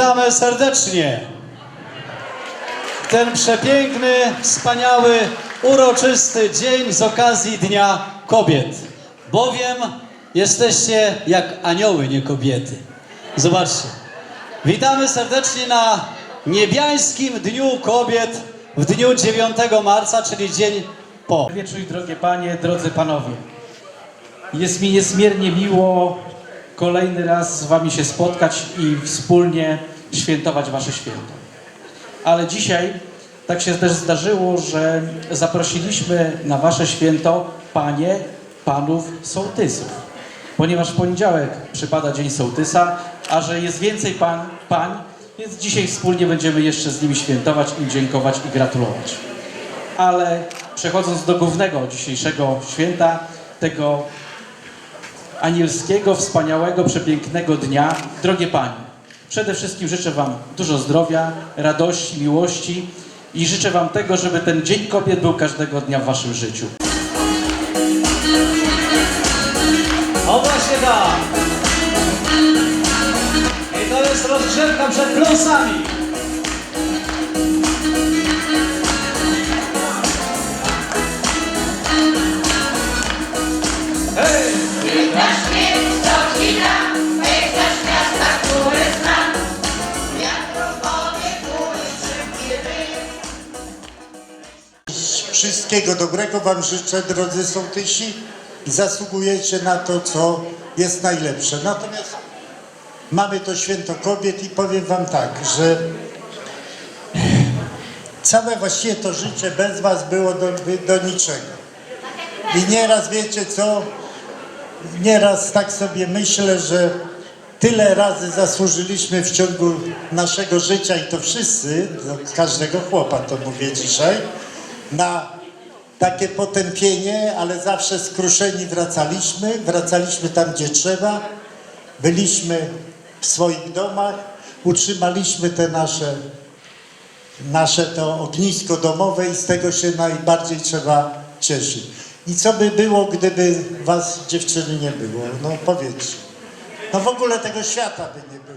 Witamy serdecznie. W ten przepiękny, wspaniały, uroczysty dzień z okazji Dnia Kobiet. Bowiem jesteście jak anioły, nie kobiety. Zobaczcie. Witamy serdecznie na niebiańskim Dniu Kobiet w dniu 9 marca, czyli dzień po. Wieczór, drogie panie, drodzy panowie. Jest mi niezmiernie miło kolejny raz z wami się spotkać i wspólnie świętować wasze święto. Ale dzisiaj tak się też zdarzyło, że zaprosiliśmy na wasze święto panie, panów sołtysów. Ponieważ w poniedziałek przypada Dzień Sołtysa, a że jest więcej pan, pań, więc dzisiaj wspólnie będziemy jeszcze z nimi świętować, im dziękować i gratulować. Ale przechodząc do głównego dzisiejszego święta, tego anielskiego, wspaniałego, przepięknego dnia, drogie Panie, przede wszystkim życzę Wam dużo zdrowia, radości, miłości i życzę Wam tego, żeby ten Dzień Kobiet był każdego dnia w Waszym życiu. O właśnie tak. I to jest rozgrzewka przed plusami. Hej! Wszystkiego dobrego Wam życzę, drodzy sołtysi. Zasługujecie na to, co jest najlepsze. Natomiast mamy to święto kobiet i powiem Wam tak, że całe właściwie to życie bez Was było do, do niczego. I nieraz wiecie co, nieraz tak sobie myślę, że tyle razy zasłużyliśmy w ciągu naszego życia i to wszyscy, do każdego chłopa to mówię dzisiaj, na takie potępienie, ale zawsze skruszeni wracaliśmy, wracaliśmy tam, gdzie trzeba, byliśmy w swoich domach, utrzymaliśmy te nasze, nasze to ognisko domowe i z tego się najbardziej trzeba cieszyć. I co by było, gdyby was dziewczyny nie było? No powiedzcie. No w ogóle tego świata by nie było.